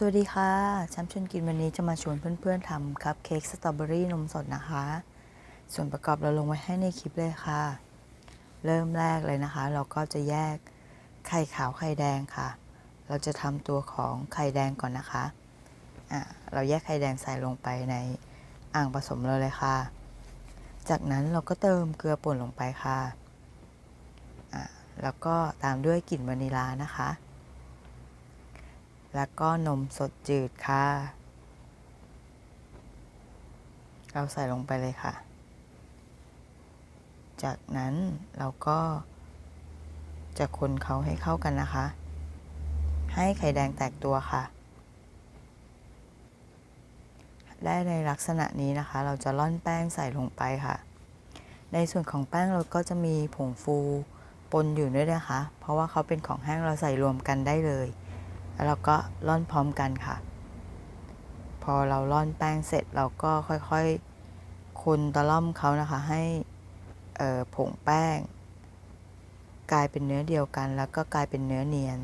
สวัสดีค่ะแช้ำชวนกินวันนี้จะมาชวนเพื่อนๆทำคัพเค้กสตรอเบอรี่นมสดนะคะ ส่วนประกอบเราลงไว้ให้ในคลิปเลยค่ะ เริ่มแรกเลยนะคะ เราก็จะแยกไข่ขาวไข่แดงค่ะ เราจะทำตัวของไข่แดงก่อนนะคะอะเราแยกไข่แดงใส่ลงไปในอ่างผสมเราเลยค่ะ จากนั้นเราก็เติมเกลือป่นลงไปค่ะอะแล้วก็ตามด้วยกลิ่นวานิลานะคะ แล้วก็นมสดจืดค่ะ เราใส่ลงไปเลยค่ะ จากนั้นเราก็จะคนเขาให้เข้ากันนะคะ ให้ไข่แดงแตกตัวค่ะ ได้ในลักษณะนี้นะคะ เราจะร่อนแป้งใส่ลงไปค่ะ ในส่วนของแป้งเราก็จะมีผงฟูปนอยู่ด้วยนะคะ เพราะว่าเขาเป็นของแห้งเราใส่รวมกันได้เลย แล้วเราก็ร่อนพร้อมกันค่ะ พอเราร่อนแป้งเสร็จเราก็ค่อยๆคนตะล่อมเขานะคะ ให้ผงแป้ง กลายเป็นเนื้อเดียวกัน แล้วก็กลายเป็นเนื้อเนียน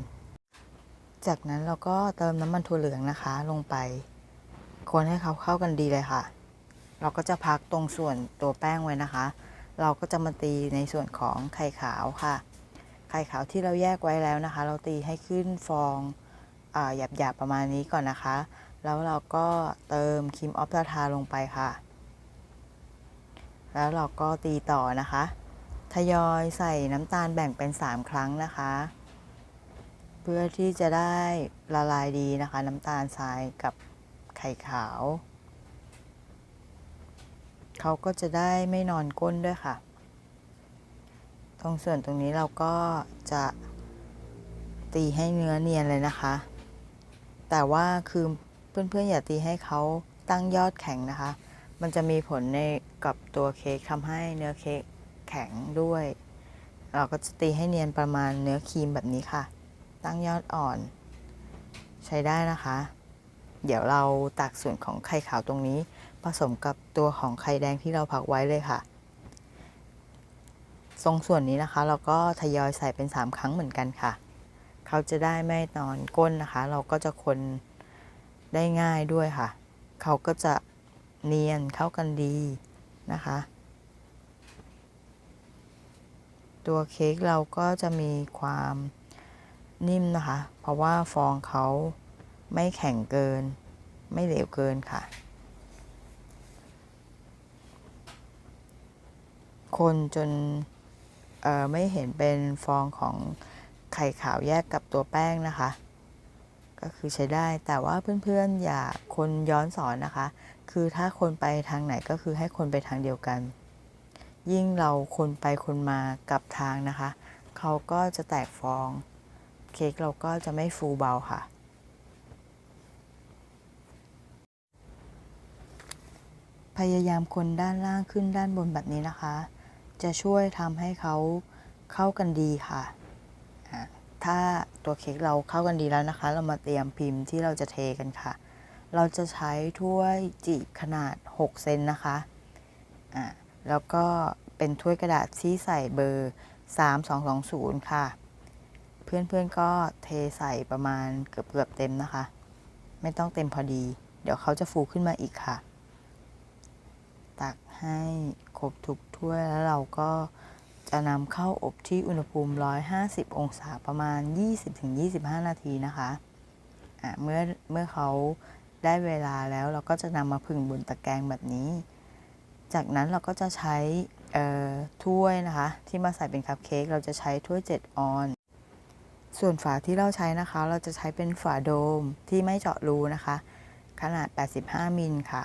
จากนั้นเราก็เติมน้ำมันถั่วเหลืองนะคะ ลงไป คนให้เขาเข้ากันดีเลยค่ะ เราก็จะพักตรงส่วนตัวแป้งไว้นะคะ เราก็จะมาตีในส่วนของไข่ขาวค่ะ ไข่ขาวที่เราแยกไว้แล้วนะคะ เราตีให้ขึ้นฟอง หยาบๆประมาณนี้ก่อนนะคะ แล้วเราก็เติมครีมออฟตาทาลงไปค่ะ แล้วเราก็ตีต่อนะคะ ทยอยใส่น้ำตาลแบ่งเป็น 3 ครั้งนะคะ เพื่อที่จะได้ละลายดีนะคะ น้ำตาลทรายกับไข่ขาว เขาก็จะได้ไม่นอนก้นด้วยค่ะ ตรงส่วนตรงนี้เราก็จะตีให้เนื้อเนียนเลยนะคะ แต่ว่าคือเพื่อนๆอย่าตีให้เขาตั้งยอดแข็งนะคะ มันจะมีผลในกับตัวเค้กทำให้เนื้อเค้กแข็งด้วย เราก็จะตีให้เนียนประมาณเนื้อครีมแบบนี้ค่ะ ตั้งยอดอ่อน ใช้ได้นะคะ เดี๋ยวเราตักส่วนของไข่ขาวตรงนี้ ผสมกับตัวของไข่แดงที่เราพักไว้เลยค่ะ ทรงส่วนนี้นะคะ เราก็ทยอยใส่เป็น 3 ครั้งเหมือนกันค่ะ เขาจะได้ไม่นอนก้นนะคะ เราก็จะคนได้ง่ายด้วยค่ะ เขาก็จะเนียนเข้ากันดีนะคะ ตัวเค้กเราก็จะมีความนิ่มนะคะ เพราะว่าฟองเขาไม่แข็งเกิน ไม่เหลวเกินค่ะ คนจนไม่เห็นเป็นฟองของ ไข่ขาวแยกกับตัวแป้งนะคะ ก็คือใช้ได้แต่ว่าเพื่อนๆอย่าคนย้อนสอนนะคะ คือถ้าคนไปทางไหนก็คือให้คนไปทางเดียวกัน ยิ่งเราคนไปคนมากับทางนะคะ เขาก็จะแตกฟอง เค้กเราก็จะไม่ฟูเบาค่ะพยายามคนด้านล่างขึ้นด้านบนแบบนี้นะคะ จะช่วยทำให้เขาเข้ากันดีค่ะ ถ้าตัวเค้กเราเข้ากันดีแล้วนะคะ เรามาเตรียมพิมพ์ที่เราจะเทกันค่ะ เราจะใช้ถ้วยจีบขนาด 6 เซนนะคะอ่าแล้วก็เป็นถ้วยกระดาษที่ใส่เบอร์ 3220 ค่ะ เพื่อนๆก็เทใส่ประมาณเกือบๆเต็มนะคะ ไม่ต้องเต็มพอดี เดี๋ยวเขาจะฟูขึ้นมาอีกค่ะ ตักให้ครบทุกถ้วยแล้วเราก็ จะนำเข้าอบที่อุณหภูมิ 150 องศาประมาณ 20-25 นาทีนะคะะเมื่อเมื่อเขาได้เวลาแล้วเราก็จะนำมาผึ่งบนตะแกรงแบบนี้ จากนั้นเราก็จะใช้ถ้วยนะคะ ที่มาใส่เป็นคัพเค้กเราจะใช้ถ้วย 7 ออน ส่วนฝาที่เราใช้นะคะ เราจะใช้เป็นฝาโดมที่ไม่เจาะรูนะคะ ขนาด 85 มิลค่ะ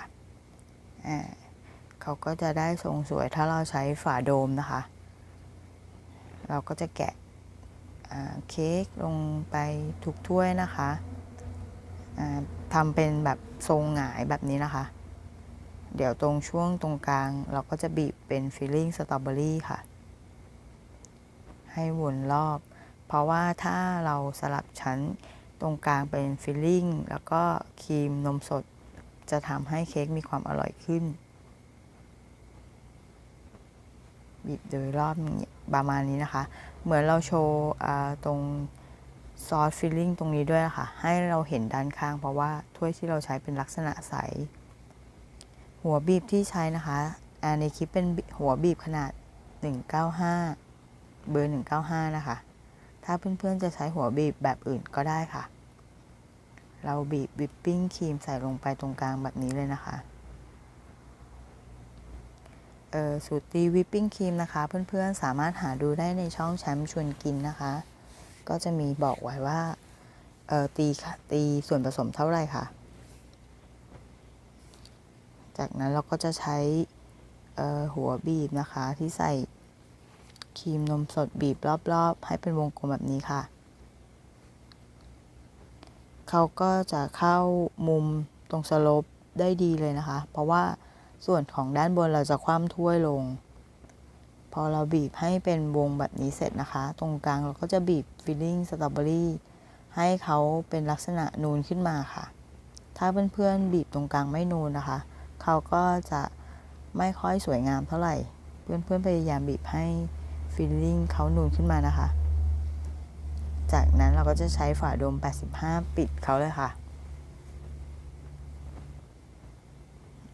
เขาก็จะได้ทรงสวยถ้าเราใช้ฝาโดมนะคะ เราก็จะแกะเค้กลงไปทุกถ้วยนะคะทำเป็นแบบทรงหงายแบบนี้นะคะ เดี๋ยวตรงช่วงตรงกลาง เราก็จะบีบเป็นฟิลลิ่งสตรอเบอรี่ค่ะ ให้วนรอบ เพราะว่าถ้าเราสลับชั้นตรงกลางเป็นฟิลลิ่งแล้วก็ครีมนมสด จะทำให้เค้กมีความอร่อยขึ้น บีบโดยรอบประมาณนี้นะคะ เหมือนเราโชว์ตรงซอสฟิลลิ่งตรงนี้ด้วยนะคะให้เราเห็นด้านข้าง เพราะว่าถ้วยที่เราใช้เป็นลักษณะใส หัวบีบที่ใช้นะคะในคลิปเป็นหัวบีบขนาด 195 เบอร์ 195 นะคะ ถ้าเพื่อนๆจะใช้หัวบีบแบบอื่นก็ได้ค่ะ เราบีบวิปปิ้งครีมใส่ลงไปตรงกลางแบบนี้เลยนะคะ สูตรตีวิปปิ้งครีมนะคะ เพื่อนๆสามารถหาดูได้ในช่องแชมป์ชวนกินนะคะ ก็จะมีบอกไว้ว่าตีค่ะตีส่วนผสมเท่าไหร่ค่ะ จากนั้นเราก็จะใช้หัวบีบนะคะที่ใส่ครีมนมสดบีบรอบๆ ให้เป็นวงกลมแบบนี้ค่ะ เขาก็จะเข้ามุมตรงสลปได้ดีเลยนะคะ เพราะว่า ส่วนของด้านบนเราจะคว่ำถ้วยลง พอเราบีบให้เป็นวงแบบนี้เสร็จนะคะ ตรงกลางเราก็จะบีบฟิลลิ่งสตรอเบอรี่ให้เขาเป็นลักษณะนูนขึ้นมาค่ะ ถ้าเพื่อนๆบีบตรงกลางไม่นูนนะคะ เขาก็จะไม่ค่อยสวยงามเท่าไหร่ เพื่อนๆพยายามบีบให้ฟิลลิ่งเขานูนขึ้นมานะคะ จากนั้นเราก็จะใช้ฝาโดม 85 ปิดเขาเลยค่ะ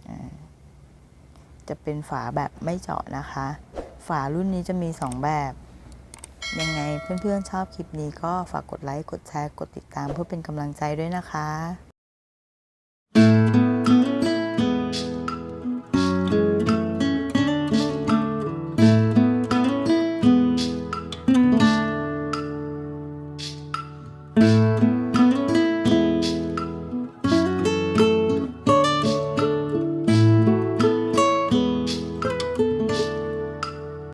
อ่า จะเป็นฝาแบบไม่เจาะนะคะ ฝารุ่นนี้จะมี 2 แบบ ยังไงเพื่อนๆชอบคลิปนี้ก็ฝากกดไลค์ กดแชร์ กดติดตามเพื่อเป็นกำลังใจด้วยนะคะ